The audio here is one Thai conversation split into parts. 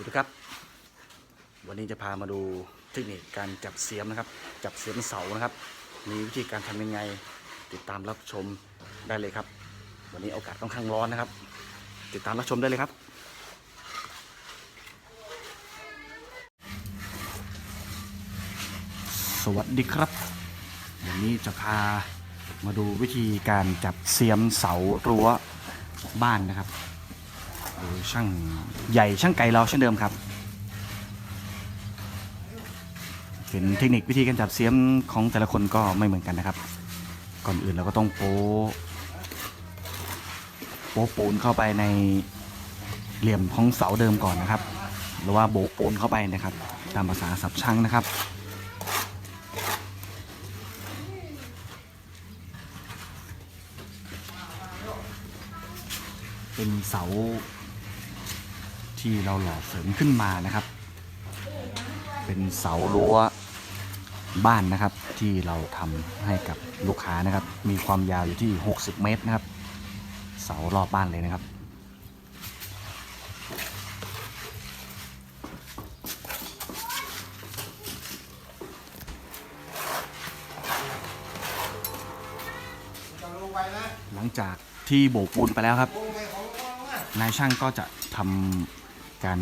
วัสดีครับ วันนี้จะพามาดูเทคนิคการจับเสียมนะครับ จับเสียมเสานะครับ มีวิธีการทำยังไง ติดตามรับชมได้เลยครับ วันนี้อากาศค่อนข้างร้อนนะครับ ติดตามรับชมได้เลยครับ สวัสดีครับ วันนี้จะพามาดูวิธีการจับเสียมเสารั้วบ้านนะครับ โดยช่างใหญ่ช่างไก่เราเช่นเดิมครับ เป็นเทคนิควิธีการจับเสียมของแต่ละคนก็ไม่เหมือนกันนะครับ ก่อนอื่นเราก็ต้องโป๊โป๊ปูนเข้าไปในเหลี่ยมของเสาเดิมก่อนนะครับ หรือว่าโบกปูนเข้าไปนะครับ ตามภาษาสับช่างนะครับเป็นเสา ที่เราหล่อเสริมขึ้นมานะครับ เป็นเสารั้วบ้านนะครับ ที่เราทำให้กับลูกค้านะครับ มีความยาวอยู่ที่ 60 เมตรนะครับ เสารอบบ้านเลยนะครับหลังจากที่โบกปูนไปแล้วครับ นายช่างก็จะทำ การ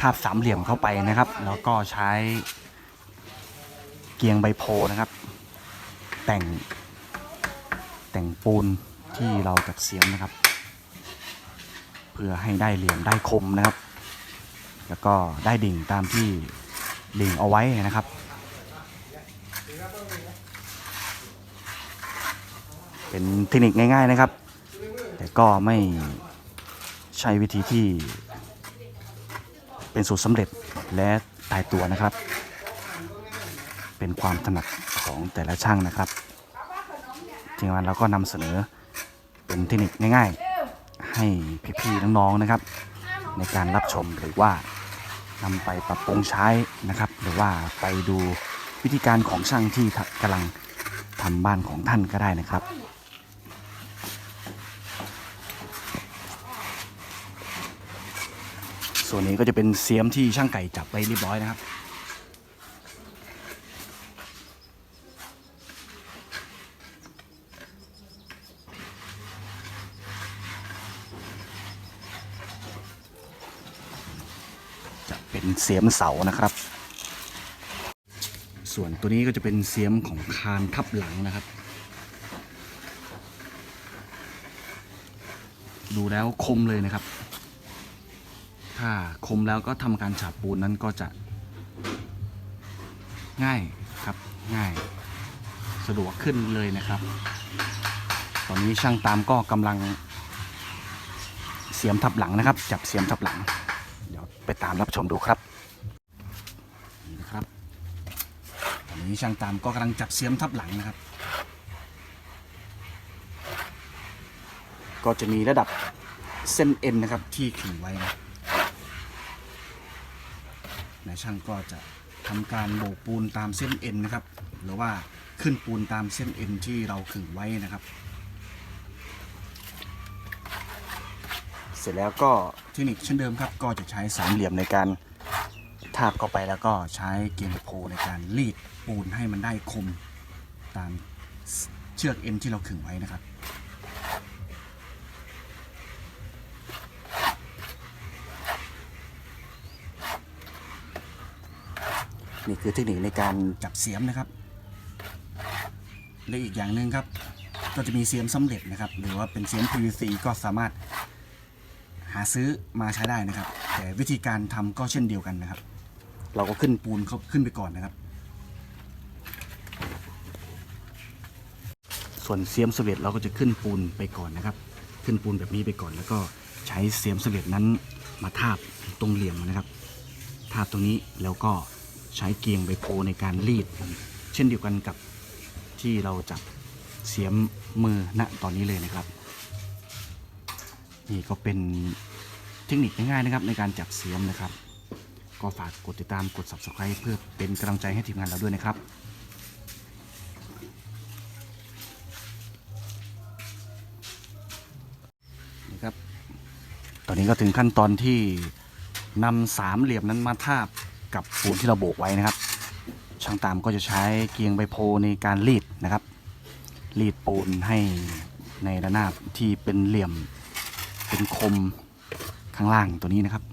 ทาบสามเหลี่ยมเข้าไปนะครับ แล้วก็ใช้เกียงใบโพนะครับ แต่งแต่งปูนที่เราจัดเสียมนะครับ เพื่อให้ได้เหลี่ยมได้คมนะครับ แล้วก็ได้ดิ่งตามที่ดิ่งเอาไว้นะครับเป็นเทคนิคง่าย ๆนะครับ แต่ก็ไม่ใช่วิธีที่ เป็นสูตรสำเร็จและตายตัวนะครับ เป็นความถนัดของแต่ละช่างนะครับทีมงานเราก็นำเสนอเป็นเทคนิคง่าย ๆ ให้พี่ๆน้องๆนะครับ ในการรับชมหรือว่านำไปปรับปรุงใช้นะครับ หรือว่าไปดูวิธีการของช่างที่กำลังทำบ้านของท่านก็ได้นะครับ ส่วนนี้ก็จะเป็นเสียมที่ช่างไก่จับไว้เรียบร้อยนะครับ จะเป็นเสียมเสานะครับ ส่วนตัวนี้ก็จะเป็นเสียมของคานทับหลังนะครับ ดูแล้วคมเลยนะครับ ถ้าคมแล้วก็ทำการฉาบปูนนั้นก็จะ ง่ายครับง่าย สะดวกขึ้นเลยนะครับ ตอนนี้ช่างตามก็กำลัง เสียมทับหลังนะครับ จับเสียมทับหลัง เดี๋ยวไปตามรับชมดูครับนี่นะครับ ตอนนี้ช่างตามก็กำลังจับเสียมทับหลังนะครับ ก็จะมีระดับเส้นเอ็นนะครับที่ขึงไว้นะ นายช่างก็จะทำการโบกปูนตามเส้นเอ็นนะครับ หรือว่าขึ้นปูนตามเส้นเอ็นที่เราขึงไว้นะครับ เสร็จแล้วก็เทคนิคเช่นเดิมครับ ก็จะใช้สามเหลี่ยมในการทาบเข้าไปแล้วก็ใช้เกมโพในการรีดปูนให้มันได้คมตามเชือกเอ็นที่เราขึงไว้นะครับ นี่คือเทคนิคในการจับเสียมนะครับและอีกอย่างหนึ่งครับ ก็จะมีเสียมสำเร็จนะครับ หรือว่าเป็นเสียม PVC ก็สามารถหาซื้อมาใช้ได้นะครับ แต่วิธีการทำก็เช่นเดียวกันนะครับ เราก็ขึ้นปูนเขาขึ้นไปก่อนนะครับ ส่วนเสียมสำเร็จเราก็จะขึ้นปูนไปก่อนนะครับ ขึ้นปูนแบบนี้ไปก่อน แล้วก็ใช้เสียมสำเร็จนั้นมาทาบตรงเหลี่ยมนะครับ ทาบตรงนี้แล้วก็ ใช้เกียงใบโพในการรีด เช่นเดียวกันกับที่เราจับเสียมมือณตอนนี้เลยนะครับ นี่ก็เป็นเทคนิคง่ายๆนะครับในการจับเสียมนะครับ ก็ฝากกดติดตามกด subscribe เพื่อเป็นกำลังใจให้ทีมงานเราด้วยนะครับนี่ครับ ตอนนี้ก็ถึงขั้นตอนที่นำสามเหลี่ยมนั้นมาทาบ กับปูนที่เราโบกไว้นะครับ ช่างตามก็จะใช้เกียงใบโพในการรีดนะครับ รีดปูนให้ในระนาบที่เป็นเหลี่ยมเป็นคมข้างล่างตัวนี้นะครับ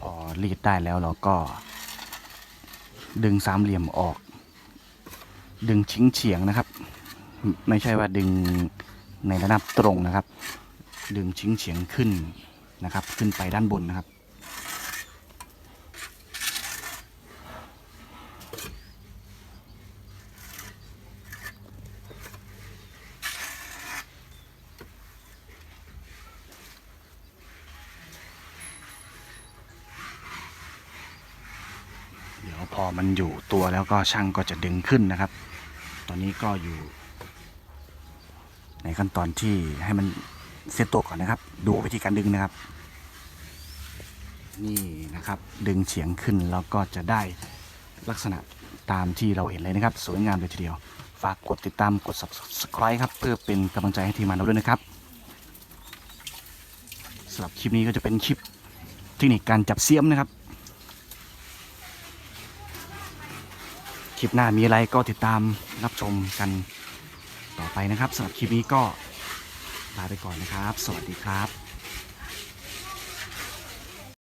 พอรีดได้แล้วเราก็ ดึงสามเหลี่ยมออก ดึงชิงเฉียงนะครับ ไม่ใช่ว่าดึงในระนาบตรงนะครับ ดึงชิงเฉียงขึ้นนะครับ ขึ้นไปด้านบนนะครับ เดี๋ยวพอมันอยู่ตัวแล้วก็ช่างก็จะดึงขึ้นนะครับ ตอนนี้ก็อยู่ ในขั้นตอนที่ให้มันเซตตัวก่อนนะครับ ดูวิธีการดึงนะครับ นี่นะครับ ดึงเฉียงขึ้นแล้วก็จะได้ลักษณะตามที่เราเห็นเลยนะครับ สวยงามเลยทีเดียว ฝากกดติดตามกด subscribe ครับ เพื่อเป็นกำลังใจให้ทีมงานเราด้วยนะครับสำหรับคลิปนี้ก็จะเป็นคลิปเทคนิคการจับเสียมนะครับ คลิปหน้ามีอะไรก็ติดตามรับชมกัน นะครับสำหรับคลิปนี้ก็ลาไปก่อนนะครับ สวัสดีครับ